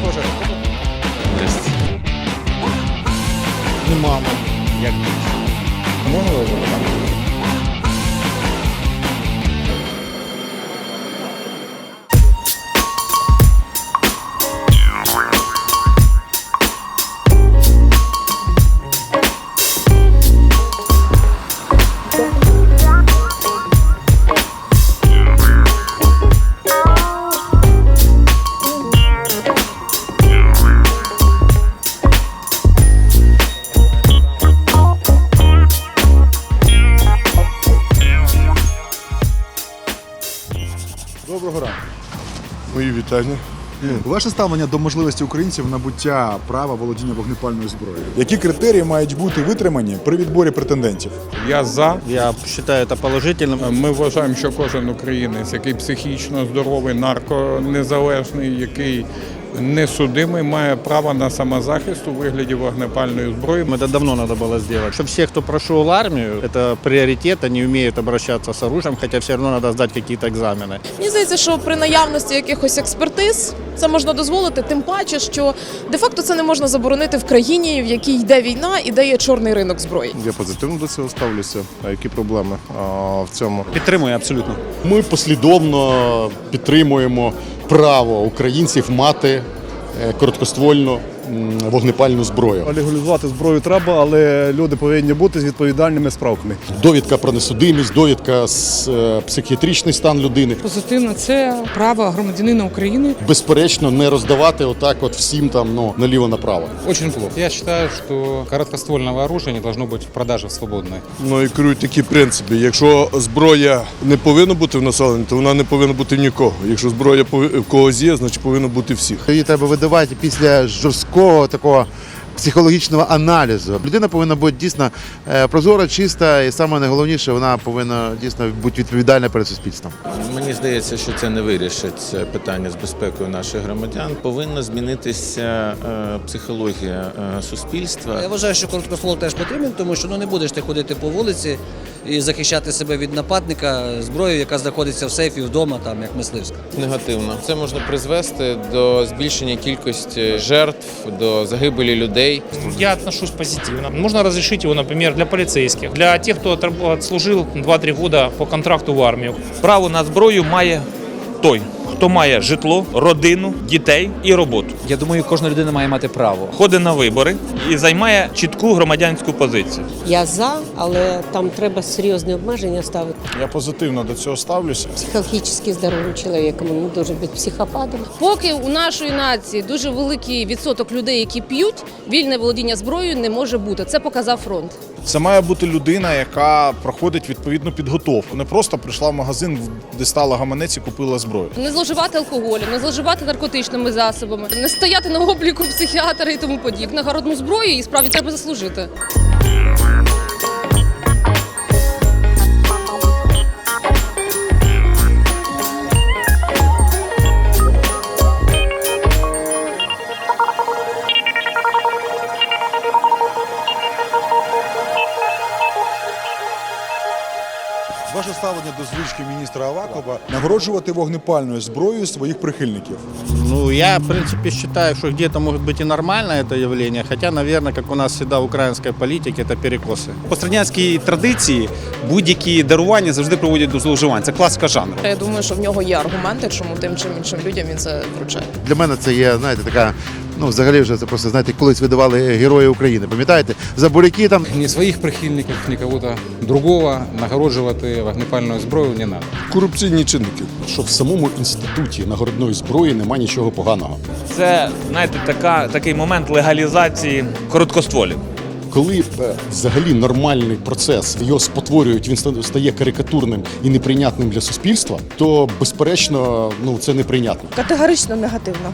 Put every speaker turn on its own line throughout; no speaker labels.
поважаєте?
Не мама.
Як можна запитати?
Доброго ранку.
Мої вітання.
Ваше ставлення до можливості українців набуття права володіння вогнепальною зброєю. Які критерії мають бути витримані при відборі претендентів?
Я за.
Я вважаю це положительним.
Ми вважаємо, що кожен українець, який психічно здоровий, нарконезалежний, який несудимий, має право на самозахист у вигляді вогнепальної зброї.
Это давно надо было сделать. Чтобы все, кто прошел армию, это приоритет, они умеют обращаться с оружием, хотя все равно надо сдать какие-то экзамены.
Мені здається, що при наявності якихось експертиз це можна дозволити, тим паче, що де-факто це не можна заборонити в країні, в якій йде війна і де є чорний ринок зброї.
Я позитивно до цього ставлюся. А які проблеми а, в цьому?
Підтримую абсолютно.
Ми послідовно підтримуємо право українців мати е, короткоствольну вогнепальну зброю.
Легалізувати зброю треба, але люди повинні бути з відповідальними справками.
Довідка про несудимість, довідка з е, психіатричний стан людини.
Позитивно, це право громадянина України.
Безперечно, не роздавати отак, от всім там ну наліво направо.
Очень плохо. Я считаю, что короткоствольного оружия не должно быть в продаже свободной.
Ну і керують такі принципи. Якщо зброя не повинна бути в населенні, то вона не повинна бути в нікого. Якщо зброя в когось є, значить повинна бути всіх.
Її треба видавати після жорсткого такого психологічного аналізу. Людина повинна бути дійсно е, прозора, чиста, і саме найголовніше, вона повинна дійсно бути відповідальна перед суспільством.
Мені здається, що це не вирішить питання з безпекою наших громадян. Повинна змінитися е, психологія е, суспільства.
Я вважаю, що короткоствол теж потрібен, тому що ну не будеш ти ходити по вулиці і захищати себе від нападника зброєю, яка знаходиться в сейфі вдома, там як мисливська.
Негативно це можна призвести до збільшення кількості жертв, до загибелі людей.
Я отношусь позитивно. Можно разрешить его, например, для полицейских, для тех, кто отслужил 2-3 года по контракту в армию.
Право на зброю має той, хто має житло, родину, дітей і роботу.
Я думаю, кожна людина має мати право.
Ходить на вибори і займає чітку громадянську позицію.
Я за, але там треба серйозні обмеження ставити.
Я позитивно до цього ставлюся.
Психологічно здоровим чоловіком не дуже бути психопатом.
Поки у нашої нації дуже великий відсоток людей, які п'ють, вільне володіння зброєю не може бути. Це показав фронт.
Це має бути людина, яка проходить відповідну підготовку. Не просто прийшла в магазин, дістала гаманець і купила зброю.
Не зловживати алкоголем, не зловживати наркотичними засобами, не стояти на обліку психіатра і тому подібне. Нагородну зброю і справді треба заслужити.
ставлення до звички міністра Авакова нагороджувати вогнепальною зброєю своїх прихильників.
Ну, я, в принципе, считаю, что где-то может быть и нормально это явление, хотя, наверное, как у нас всегда в украинской политике, это перекосы.
По страдянській традиції будь-які дарування завжди приводять до зловживань. Це класика жанру.
Я думаю, що в нього є аргументи, чому тим чи іншим людям він це вручає.
Для мене це є, знаєте, така. Ну, взагалі вже це просто знаєте, колись видавали герої України. Пам'ятаєте? За буряки там
Ні своїх прихильників, ні кого-то другого нагороджувати вогнепальною зброєю не треба.
Корупційні чинники.
Що в самому інституті нагородної зброї немає нічого поганого.
Це знаєте, така такий момент легалізації короткостволів.
Коли е, взагалі нормальний процес його спотворюють, він стає карикатурним і неприйнятним для суспільства, то безперечно, ну це неприйнятно.
Категорично негативно.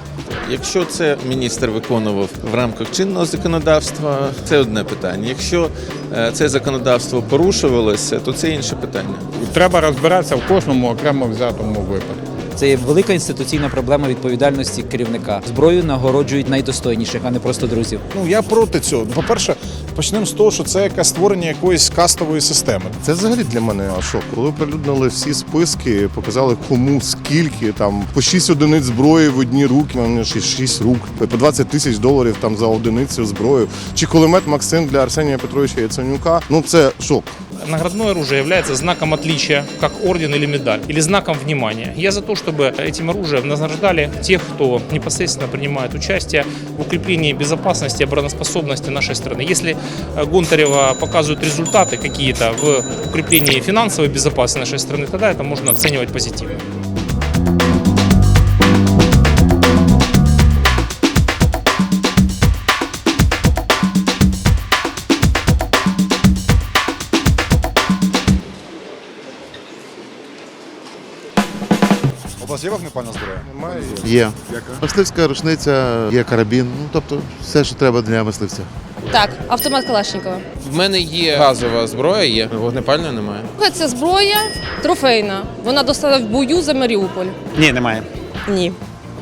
Якщо це міністр виконував в рамках чинного законодавства, це одне питання. Якщо е, це законодавство порушувалося, то це інше питання.
Треба розбиратися в кожному окремо взятому випадку.
Це є велика інституційна проблема відповідальності керівника. Зброю нагороджують найдостойніших, а не просто друзів.
Ну я проти цього. По-перше, почнемо з того, що це якесь створення якоїсь кастової системи.
Це взагалі для мене шок. Коли оприлюднили всі списки, показали кому скільки там по 6 одиниць зброї в одні руки, у мене 6, 6 рук, по 20 тисяч доларів там за одиницю зброї. Чи кулемет Максим для Арсенія Петровича Яценюка. Ну це шок.
Наградное оружие является знаком отличия, как орден или медаль, или знаком внимания. Я за то, чтобы этим оружием награждали тех, кто непосредственно принимает участие в укреплении безопасности и обороноспособности нашей страны. Если э, Гонтарева показывают результаты какие-то в укреплении финансовой безопасности нашей страны, тогда это можно оценивать позитивно.
У вас є вогнепальна зброя?
Немає.
Є. Мисливська рушниця, є карабін, ну тобто все, що треба для мисливця.
Так, автомат Калашникова.
В мене є газова зброя, є вогнепальної немає.
Це зброя трофейна. Вона достала в бою за Маріуполь.
Ні, немає.
Ні.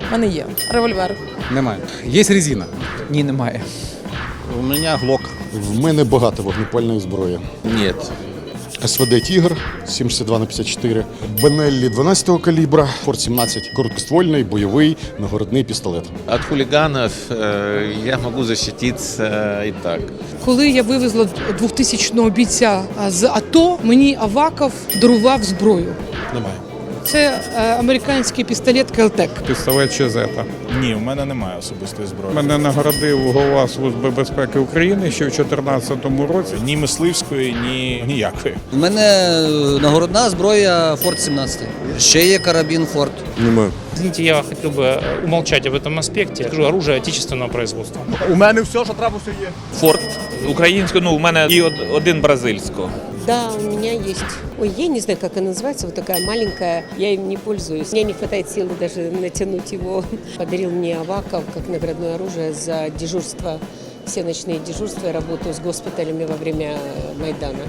У мене є револьвер.
Немає. Є резина.
Ні, немає.
У меня глок.
В мене багато вогнепальної зброї.
Ні.
СВД Тігр 72 на 54, Бенеллі 12 калібра, Форт 17, короткоствольний, бойовий, нагородний пістолет.
От хуліганів э, я могу захиститися і так.
Коли я вивезла 2000-го бійця з АТО, мені Аваков дарував зброю.
Немає.
Це е, американський пістолет Келтек.
Пістолет Чезета.
Ні, у мене немає особистої зброї.
Мене нагородив голова Служби безпеки України ще в 2014 році.
Ні мисливської, ні ніякої.
У мене е, нагородна зброя Форт 17. Ще є карабін Форт.
Немає.
Извините, я хотел бы э, умолчать об этом аспекте. Скажу, оружие отечественного производства.
У мене все, що треба, все є.
Форт українською, ну у мене і од- один бразильського.
Да, у меня есть. Ой, я не знаю, как она называется, вот такая маленькая, я им не пользуюсь. У меня не хватает силы даже натянуть его. Подарил мне Аваков как наградное оружие за дежурство, все ночные дежурства и работу с госпиталями во время Майдана.